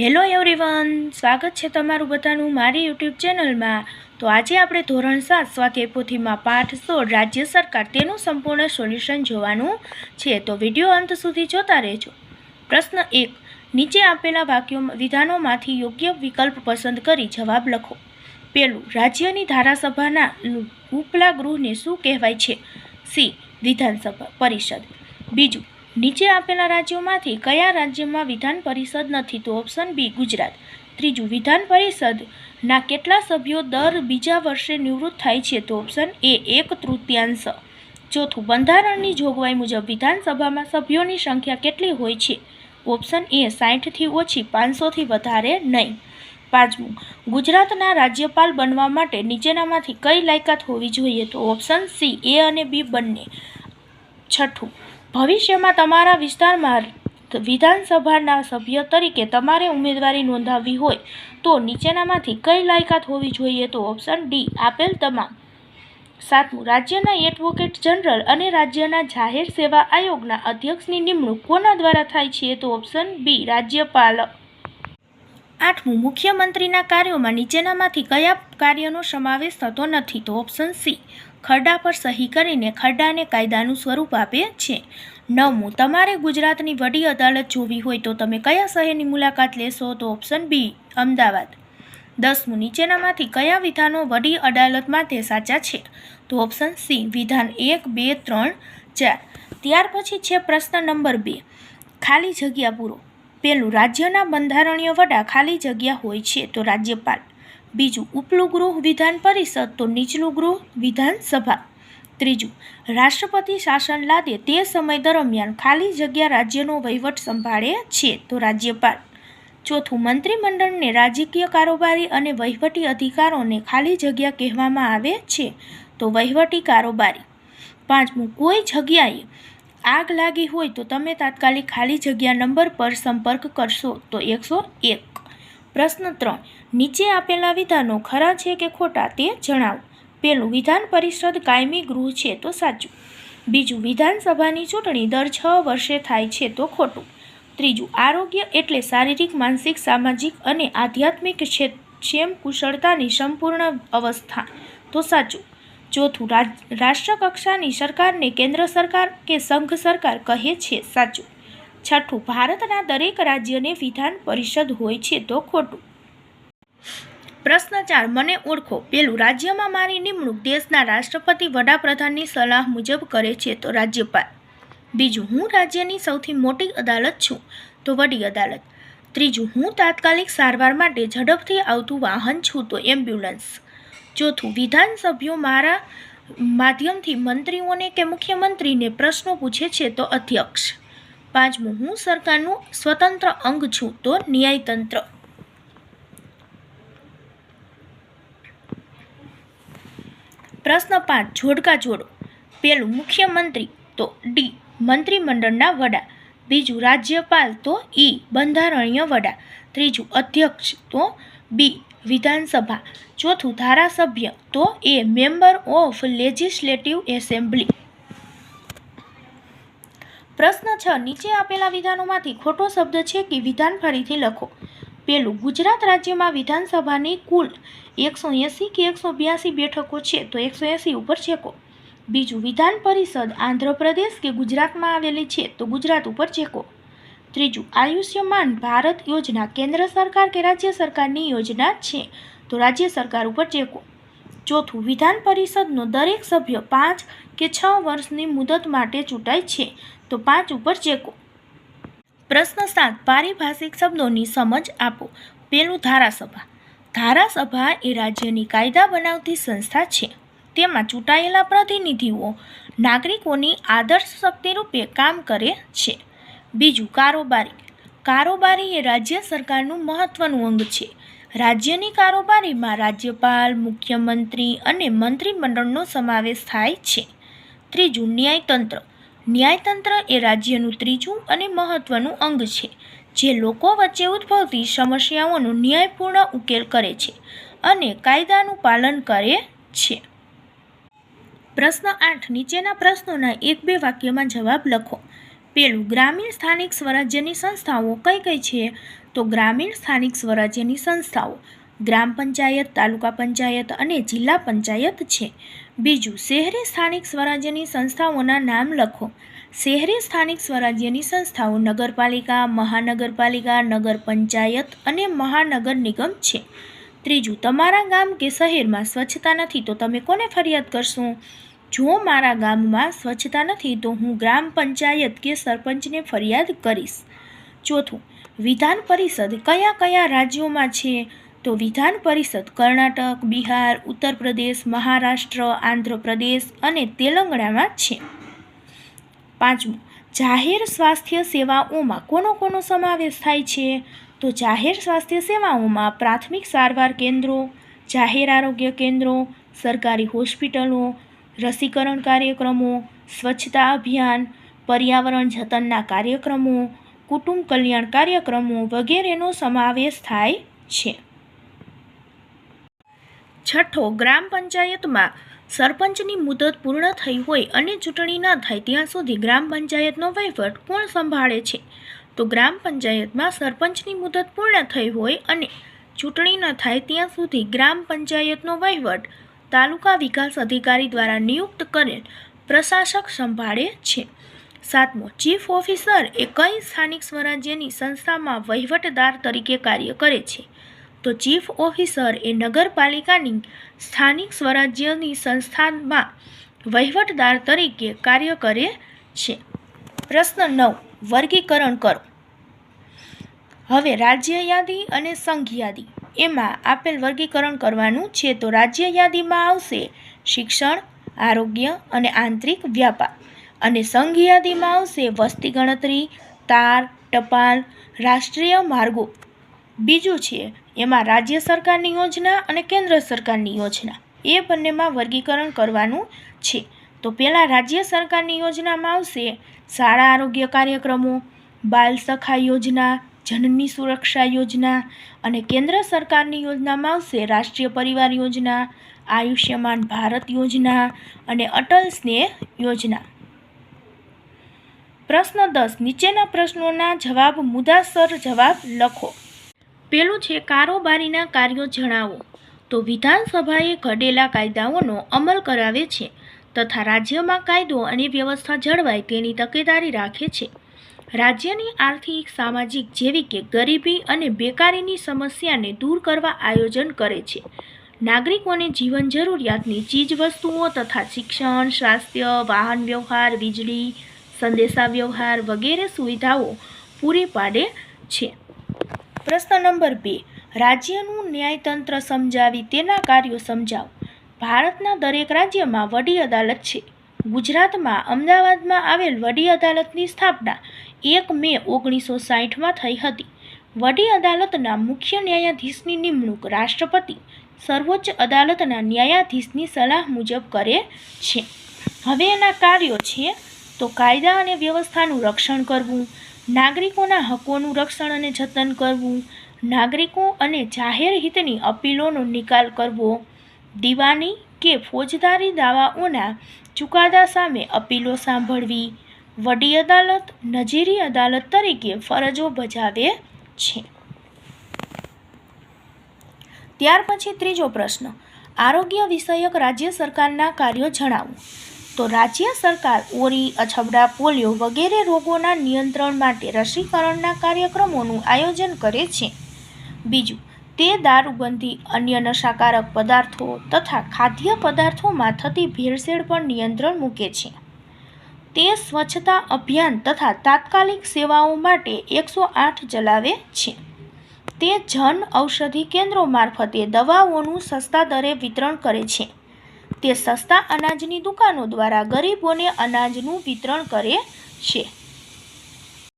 Hello everyone, સ્વાગત છે તમારું બધાનું મારી યુટ્યુબ ચેનલમાં. તો આજે આપણે ધોરણ સાત સ્વાધ્યાય પોથીમાં પાઠ સોળ, રાજ્ય સરકાર તેનું સંપૂર્ણ સોલ્યુશન જોવાનું છે. તો વીડિયો અંત સુધી જોતા રહેજો. પ્રશ્ન એક, નીચે આપેલા વાક્યો, વિધાનોમાંથી યોગ્ય વિકલ્પ પસંદ કરી જવાબ લખો. પેલું રાજ્યની ધારાસભાના ઉપલા ગૃહને શું કહેવાય છે? સી, વિધાનસભા પરિષદ. બીજું નીચે આપેલા રાજ્યોમાંથી કયા રાજ્યમાં વિધાન પરિષદ નથી તો ઓપ્શન બી ગુજરાત. ત્રીજું, વિધાન પરિષદના કેટલા સભ્યો દર બીજા વર્ષે નિવૃત્ત થાય છે તો ઓપ્શન એ એક તૃતીયાંશ. ચોથું, બંધારણની જોગવાઈ મુજબ વિધાનસભામાં સભ્યોની સંખ્યા કેટલી હોય છે? ઓપ્શન એ સાઠથી ઓછી પાંચસોથી વધારે નહીં. પાંચમું, ગુજરાતના રાજ્યપાલ બનવા માટે નીચેનામાંથી કઈ લાયકાત હોવી જોઈએ તો ઓપ્શન સી, એ અને બી બંને. છઠ્ઠું ભવિષ્યમાં તમારા વિસ્તારમાં વિધાનસભાના સભ્ય તરીકે તમારે ઉમેદવારી નોંધાવવી હોય તો નીચેનામાંથી કઈ લાયકાત હોવી જોઈએ તો ઓપ્શન ડી, આપેલ તમામ. સાતમું, રાજ્યના એડવોકેટ જનરલ અને રાજ્યના જાહેર સેવા આયોગના અધ્યક્ષની નિમણૂક કોના દ્વારા થાય છે તો ઓપ્શન બી, રાજ્યપાલ. આઠમું, મુખ્યમંત્રીના કાર્યોમાં નીચેનામાંથી કયા કાર્યનો સમાવેશ થતો નથી તો ઓપ્શન સી ખરડા પર સહી કરીને ખરડાને કાયદાનું સ્વરૂપ આપે છે. નવમું, તમારે ગુજરાતની વડી અદાલત જોવી હોય તો તમે કયા શહેરની મુલાકાત લેશો તો ઓપ્શન બી, અમદાવાદ. દસમું, નીચેનામાંથી કયા વિધાનો વડી અદાલત માટે સાચા છે? તો ઓપ્શન સી, વિધાન એક, બે, ત્રણ, ચાર. ત્યાર પછી છે પ્રશ્ન નંબર બે, ખાલી જગ્યા પૂરો. પેલું, રાજ્યના બંધારણીય વડા ખાલી જગ્યા હોય છે તો રાજ્યપાલ. બીજું, ઉપલું ગૃહ વિધાન પરિષદ તો નીચલું ગૃહ વિધાનસભા. ત્રીજું, રાષ્ટ્રપતિ શાસન લાદે તે સમય દરમિયાન ખાલી જગ્યા રાજ્યનો વહીવટ સંભાળે છે તો રાજ્યપાલ. ચોથું, મંત્રીમંડળને રાજકીય કારોબારી અને વહીવટી અધિકારોને ખાલી જગ્યા કહેવામાં આવે છે તો વહીવટી કારોબારી. પાંચમું, કોઈ જગ્યાએ આગ લાગી હોય તો તમે તાત્કાલિક ખાલી જગ્યા નંબર પર સંપર્ક કરશો તો એકસો એક. પ્રશ્ન ત્રણ નીચે આપેલા વિધાનો ખરા છે કે ખોટા તે જણાવો. પહેલું વિધાન પરિષદ કાયમી ગૃહ છે તો સાચું. બીજું વિધાનસભાની ચૂંટણી દર છ વર્ષે થાય છે તો ખોટું. ત્રીજું, આરોગ્ય એટલે શારીરિક, માનસિક, સામાજિક અને આધ્યાત્મિક ક્ષેમ કુશળતાની સંપૂર્ણ અવસ્થા. તો સાચું. ચોથું રાષ્ટ્રકક્ષાની સરકારને કેન્દ્ર સરકાર કે સંઘ સરકાર કહે છે સાચું. છઠ્ઠું, ભારતના દરેક રાજ્યને વિધાન પરિષદ હોય છે તો ખોટું. પ્રશ્ન ચાર મને ઓળખો. પેલું, રાજ્યમાં મારી નિમણૂક દેશના રાષ્ટ્રપતિ વડાપ્રધાનની સલાહ મુજબ કરે છે તો રાજ્યપાલ. બીજું, હું રાજ્યની સૌથી મોટી અદાલત છું તો વડી અદાલત. ત્રીજું, હું તાત્કાલિક સારવાર માટે ઝડપથી આવતું વાહન છું તો એમ્બ્યુલન્સ. ચોથું, વિધાનસભ્યો મારા માધ્યમથી મંત્રીઓને કે મુખ્યમંત્રીને પ્રશ્નો પૂછે છે તો અધ્યક્ષ. પાંચમું, હું સરકારનું સ્વતંત્ર અંગ છું તો ન્યાયતંત્ર. પ્રશ્ન પાંચ, જોડકા જોડો. પેલું મુખ્યમંત્રી તો ડી, મંત્રીમંડળના વડા. બીજું, રાજ્યપાલ તો ઈ, બંધારણીય વડા. ત્રીજું, અધ્યક્ષ તો બી, વિધાનસભા. ચોથું, ધારાસભ્ય તો એ, મેમ્બર ઓફ લેજિસ્લેટિવ એસેમ્બલી. પ્રશ્ન છ, નીચે આપેલા વિધાનોમાંથી ખોટો શબ્દ છે કે વિધાન ફરીથી લખો? પેલું ગુજરાત રાજ્યમાં વિધાનસભાની કુલ એકસો એંસી કે એકસો બ્યાસી બેઠકો છે. તો એકસો એંસી ઉપર ચેકો બીજું, વિધાન પરિષદ આંધ્રપ્રદેશ કે ગુજરાતમાં આવેલી છે, તો ગુજરાત ઉપર ચેકો ત્રીજું, આયુષ્યમાન ભારત યોજના કેન્દ્ર સરકાર કે રાજ્ય સરકારની યોજના છે, તો રાજ્ય સરકાર ઉપર ચેકો ચોથું, વિધાન પરિષદનો દરેક સભ્ય પાંચ કે છ વર્ષની મુદત માટે ચૂંટાય છે, તો પાંચ ઉપર ચેકો પ્રશ્ન સાત, પારિભાષિક શબ્દોની સમજ આપો. પેલું ધારાસભા. ધારાસભા એ રાજ્યની કાયદા બનાવતી સંસ્થા છે. તેમાં ચૂંટાયેલા પ્રતિનિધિઓ નાગરિકોની આદર્શ શક્તિ રૂપે કામ કરે છે. બીજું, કારોબારી. કારોબારી એ રાજ્ય સરકારનું મહત્ત્વનું અંગ છે. રાજ્યની કારોબારીમાં રાજ્યપાલ, મુખ્યમંત્રી અને મંત્રીમંડળનો સમાવેશ થાય છે. ત્રીજું, ન્યાયતંત્ર. ન્યાયતંત્ર એ રાજ્યનું ત્રીજું અને મહત્વનું અંગ છે, જે લોકો વચ્ચે ઉદ્ભવતી સમસ્યાઓનો ન્યાયપૂર્ણ ઉકેલ કરે છે અને કાયદાનું પાલન કરે છે. પ્રશ્ન આઠ, નીચેના પ્રશ્નોના એક બે વાક્યમાં જવાબ લખો. પેલું, ગ્રામીણ સ્થાનિક સ્વરાજ્યની સંસ્થાઓ કઈ કઈ છે? તો ગ્રામીણ સ્થાનિક સ્વરાજ્યની સંસ્થાઓ. ગ્રામ પંચાયત, તાલુકા પંચાયત અને જિલ્લા પંચાયત છે. બીજું, શહેરી સ્થાનિક સ્વરાજ્યની સંસ્થાઓના નામ લખો. શહેરી સ્થાનિક સ્વરાજ્યની સંસ્થાઓ નગરપાલિકા, મહાનગરપાલિકા, નગર પંચાયત અને મહાનગર નિગમ છે. ત્રીજું, તમારા ગામ કે શહેરમાં સ્વચ્છતા નથી તો તમે કોને ફરિયાદ કરશો? જો મારા ગામમાં સ્વચ્છતા નથી તો હું ગ્રામ પંચાયત કે સરપંચને ફરિયાદ કરીશ. ચોથું, વિધાન પરિષદ કયા કયા રાજ્યોમાં છે? તો વિધાન પરિષદ કર્ણાટક, બિહાર, ઉત્તર પ્રદેશ, મહારાષ્ટ્ર આંધ્રપ્રદેશ અને તેલંગણામાં છે. પાંચમું, જાહેર સ્વાસ્થ્ય સેવાઓમાં કોનો કોનો સમાવેશ થાય છે? તો જાહેર સ્વાસ્થ્ય સેવાઓમાં પ્રાથમિક સારવાર કેન્દ્રો, જાહેર આરોગ્ય કેન્દ્રો, સરકારી હોસ્પિટલો, રસીકરણ કાર્યક્રમો, સ્વચ્છતા અભિયાન, પર્યાવરણ જતનના કાર્યક્રમો, કુટુંબ કલ્યાણ કાર્યક્રમો વગેરેનો સમાવેશ થાય છે. છઠ્ઠો ગ્રામ પંચાયતમાં સરપંચની મુદત પૂર્ણ થઈ હોય અને ચૂંટણી ન થાય ત્યાં સુધી ગ્રામ પંચાયતનો વહીવટ કોણ સંભાળે છે? તો ગ્રામ પંચાયતમાં સરપંચની મુદત પૂર્ણ થઈ હોય અને ચૂંટણી ન થાય ત્યાં સુધી ગ્રામ પંચાયતનો વહીવટ તાલુકા વિકાસ અધિકારી દ્વારા નિયુક્ત કરેલ પ્રશાસક સંભાળે છે. સાતમો, ચીફ ઓફિસર એ કઈ સ્થાનિક સ્વરાજ્યની સંસ્થામાં વહીવટદાર તરીકે કાર્ય કરે છે? તો ચીફ ઓફિસર એ નગરપાલિકાની સ્થાનિક સ્વરાજ્યની સંસ્થામાં વહીવટદાર તરીકે કાર્ય કરે છે. પ્રશ્ન નવ, વર્ગીકરણ કરો. હવે રાજ્ય યાદી અને સંઘ યાદી. એમાં આપેલ વર્ગીકરણ કરવાનું છે તો રાજ્ય યાદીમાં આવશે શિક્ષણ, આરોગ્ય અને આંતરિક વ્યાપાર. અને સંઘ યાદીમાં આવશે વસ્તી ગણતરી, તાર, ટપાલ, રાષ્ટ્રીય માર્ગો. બીજું છે એમાં રાજ્ય સરકારની યોજના અને કેન્દ્ર સરકારની યોજના. એ બંનેમાં વર્ગીકરણ કરવાનું છે. તો પહેલાં રાજ્ય સરકારની યોજનામાં આવશે શાળા આરોગ્ય કાર્યક્રમો, બાલ સખા યોજના, જનની સુરક્ષા યોજના અને કેન્દ્ર સરકારની યોજનામાં આવશે રાષ્ટ્રીય પરિવાર યોજના, આયુષ્યમાન ભારત યોજના અને અટલ સ્નેહ યોજના. પ્રશ્ન દસ. નીચેના પ્રશ્નોના જવાબ મુદ્દાસર જવાબ લખો. પેલું છે, કારોબારીના કાર્યો જણાવો. તો વિધાનસભાએ ઘડેલા કાયદાઓનો અમલ કરાવે છે તથા રાજ્યમાં કાયદો અને વ્યવસ્થા જળવાય તેની તકેદારી રાખે છે. રાજ્યની આર્થિક, સામાજિક જેવી કે ગરીબી અને બેકારીની સમસ્યાને દૂર કરવા આયોજન કરે છે. નાગરિકોને જીવન જરૂરિયાતની ચીજવસ્તુઓ તથા શિક્ષણ, સ્વાસ્થ્ય, વાહન વ્યવહાર, વીજળી સંદેશા વ્યવહાર વગેરે સુવિધાઓ પૂરી પાડે છે. પ્રશ્ન નંબર બે. રાજ્યનું ન્યાયતંત્ર સમજાવી તેના કાર્યો સમજાવો. ભારતના દરેક રાજ્યમાં વડી અદાલત છે. ગુજરાતમાં અમદાવાદમાં આવેલ વડી અદાલતની સ્થાપના એક મે ઓગણીસો સાહીઠમાં થઈ હતી. વડી અદાલતના મુખ્ય ન્યાયાધીશની નિમણૂક રાષ્ટ્રપતિ સર્વોચ્ચ અદાલતના ન્યાયાધીશની સલાહ મુજબ કરે છે. હવે એના કાર્યો છે તો કાયદા અને વ્યવસ્થાનું રક્ષણ કરવું નાગરિકોના હકોનું રક્ષણ અને જતન કરવું, નાગરિકો અને જાહેર હિતની અપીલોનો નિકાલ કરવો, દીવાની કે ફોજદારી દાવાઓના ચુકાદા સામે અપીલો સાંભળવી, વડી અદાલત, નજીરી અદાલત તરીકે ફરજો બજાવે છે. ત્યાર પછી ત્રીજો પ્રશ્ન. આરોગ્ય વિષયક રાજ્ય સરકારના કાર્યો જણાવો. તો રાજ્ય સરકાર ઓરી, અછબડા, પોલિયો વગેરે રોગોના નિયંત્રણ માટે રસીકરણના કાર્યક્રમોનું આયોજન કરે છે. બીજું, તે દારૂબંધી, અન્ય નશાકારક પદાર્થો તથા ખાદ્ય પદાર્થોમાં થતી ભેળસેળ પર નિયંત્રણ મૂકે છે. તે સ્વચ્છતા અભિયાન તથા તાત્કાલિક સેવાઓ માટે એકસો આઠ ચલાવે છે. તે જન ઔષધિ કેન્દ્રો મારફતે દવાઓનું સસ્તા દરે વિતરણ કરે છે. તે સસ્તા અનાજની દુકાનો દ્વારા ગરીબોને અનાજનું વિતરણ કરે છે.